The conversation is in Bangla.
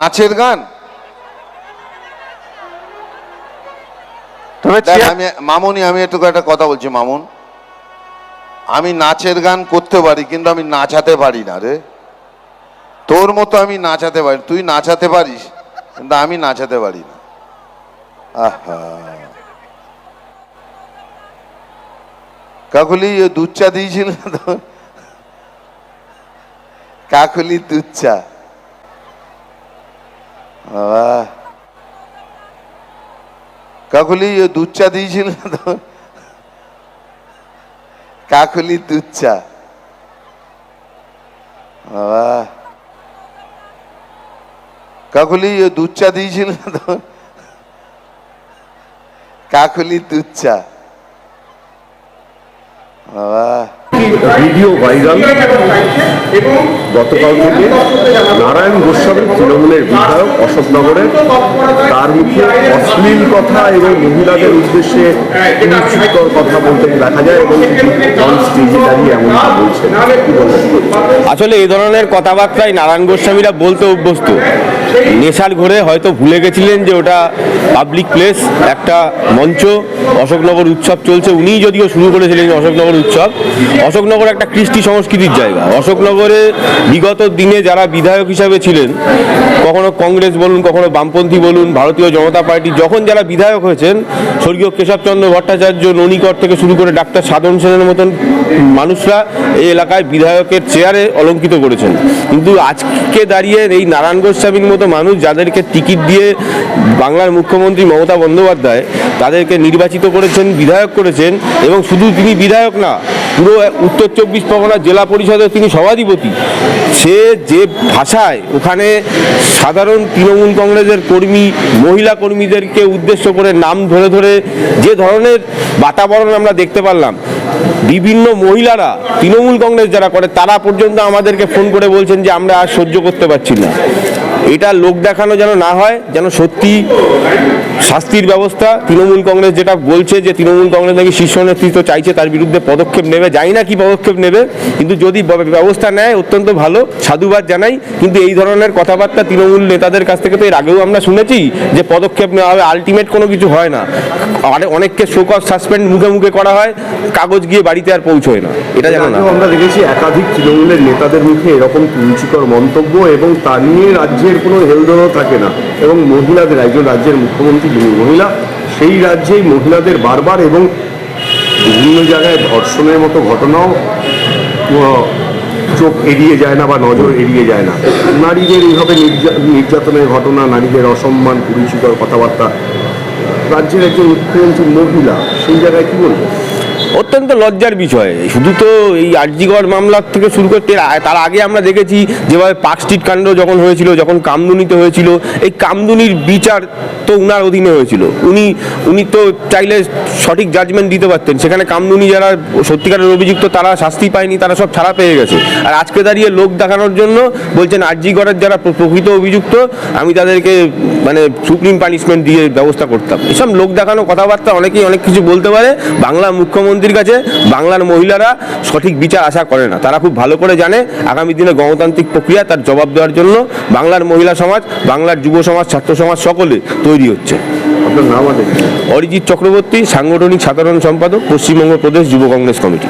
নাচের গান? আমি মামুনি আমি একটু একটা কথা বলছি মামুন। আমি নাচের গান করতে পারি কিন্তু আমি নাচাতে পারি না রে। তোর মতো আমি নাচাতে পারি তুই নাচাতে পারিস কিন্তু আমি নাচাতে পারি না। আহা। কাকুলি দুধ চা দিয়েছিল তো কাকুলি দুধ চা। কাকুলি দুধ চা দিয়েছিল কাকুলি দুধ চা। কাকুলি দুধ চা দিয়েছিল কাকুলি দুধ চা। বাবা। ভিডিও ভাইরাল গতকাল থেকে নারায়ণ গোস্বামী তৃণমূলের বিধায়ক অশোকনগরে তার মুখে অশ্লীল কথা এবং মহিলাদের উদ্দেশ্যে কথা বলতে দেখা যায় এবং অন স্টেজে দাঁড়িয়ে এমনটা বলছেন। আসলে এই ধরনের কথাবার্তায় নারায়ণ গোস্বামীরা বলতে অভ্যস্ত। নেশার ঘরে হয়তো ভুলে গেছিলেন যে ওটা পাবলিক প্লেস একটা মঞ্চ অশোকনগর উৎসব চলছে। উনিই যদিও শুরু করেছিলেন অশোকনগর উৎসব। অশোকনগর একটা কৃষ্টি সংস্কৃতির জায়গা। অশোকনগরে বিগত দিনে যারা বিধায়ক হিসাবে ছিলেন কখনো কংগ্রেস বলুন কখনো বামপন্থী বলুন ভারতীয় জনতা পার্টি যখন যারা বিধায়ক হয়েছেন স্বর্গীয় কেশবচন্দ্র ভট্টাচার্য ননিকর থেকে শুরু করে ডাক্তার সাধন সেনের মতন মানুষরা এই এলাকায় বিধায়কের চেয়ারে অলঙ্কিত করেছেন। কিন্তু আজকে দাঁড়িয়ে এই নারায়ণ গোস্বামীর মতো মানুষ যাদেরকে টিকিট দিয়ে বাংলার মুখ্যমন্ত্রী মমতা বন্দ্যোপাধ্যায় তাদেরকে নির্বাচিত করেছেন, বিধায়ক করেছেন এবং শুধু তিনি বিধায়ক না, পুরো উত্তর চব্বিশ পরগনা জেলা পরিষদের তিনি সভাধিপতি। সে যে ভাষায় ওখানে সাধারণ তৃণমূল কংগ্রেসের কর্মী, মহিলা কর্মীদেরকে উদ্দেশ্য করে নাম ধরে ধরে যে ধরনের বাতাবরণ আমরা দেখতে পারলাম, বিভিন্ন মহিলারা, তৃণমূল কংগ্রেস যারা করে, তারা পর্যন্ত আমাদেরকে ফোন করে বলছেন যে আমরা আর সহ্য করতে পারছি না। এটা লোক দেখানো যেন না হয় যেন সত্যি শাস্তির ব্যবস্থা তৃণমূল কংগ্রেস যেটা বলছে যে তৃণমূল কংগ্রেস নাকি শীর্ষ নেতৃত্ব চাইছে তার বিরুদ্ধে পদক্ষেপ নেবে। জানি না কি পদক্ষেপ নেবে কিন্তু যদি ব্যবস্থা নেয় অত্যন্ত ভালো। সাধুবাদ জানাই। কিন্তু এই ধরনের কথাবার্তা তৃণমূল নেতাদের কাছ থেকে তো এর আগেও আমরা শুনেছি যে পদক্ষেপ নেওয়া হবে। আলটিমেট কোনো কিছু হয় না। অনে- অনেককে শোকজ সাসপেন্ড মুখে মুখে করা হয় কাগজ গিয়ে বাড়িতে আর পৌঁছয় না। এটা যেন না আমরা দেখেছি একাধিক তৃণমূলের নেতাদের মুখে এরকম কুরুচিকর মন্তব্য এবং তা নিয়ে রাজ্যের কোনো হেলদোলও থাকে না। এবং মহিলাদের, একজন রাজ্যের মুখ্যমন্ত্রী যিনি মহিলা, সেই রাজ্যেই মহিলাদের বারবার এবং বিভিন্ন জায়গায় ধর্ষণের মতো ঘটনাও চোখ এড়িয়ে যায় না বা নজর এড়িয়ে যায় না। নারীদের এইভাবে নির্যা- নির্যাতনের ঘটনা, নারীদের অসম্মান, কুরুচিকর কথাবার্তা। রাজ্যের একজন মুখ্যমন্ত্রী মহিলা, সেই জায়গায় কি বলব অত্যন্ত লজ্জার বিষয়। শুধু তো এই আরজিগড় মামলার থেকে শুরু করতে তার আগে আমরা দেখেছি যেভাবে পার্ক স্ট্রিট কাণ্ড যখন হয়েছিল, যখন কামদুনিতে হয়েছিল, এই কামদুনির বিচার তো উনার অধীনে হয়েছিল। উনি উনি তো চাইলে সঠিক জাজমেন্ট দিতে পারতেন। সেখানে কামদুনি যারা সত্যিকারের অভিযুক্ত, তারা শাস্তি পায়নি, তারা সব ছাড়া পেয়ে গেছে। আর আজকে দাঁড়িয়ে লোক দেখানোর জন্য বলছেন, আরজিগড়ের যারা প্রকৃত অভিযুক্ত, আমি তাদেরকে মানে সুপ্রিম পানিশমেন্ট দিয়ে ব্যবস্থা করতাম। এসব লোক দেখানো কথাবার্তা অনেকেই অনেক কিছু বলতে পারে। বাংলা মুখ্যমন্ত্রীর কাছে বাংলার মহিলারা সঠিক বিচার আশা করে না। তারা খুব ভালো করে জানে আগামী দিনে গণতান্ত্রিক প্রক্রিয়া তার জবাব দেওয়ার জন্য বাংলার মহিলা সমাজ বাংলার যুব সমাজ ছাত্র সমাজ সকলে তৈরি হচ্ছে। অরিজিৎ চক্রবর্তী সাংগঠনিক সাধারণ সম্পাদক পশ্চিমবঙ্গ প্রদেশ যুব কংগ্রেস কমিটি।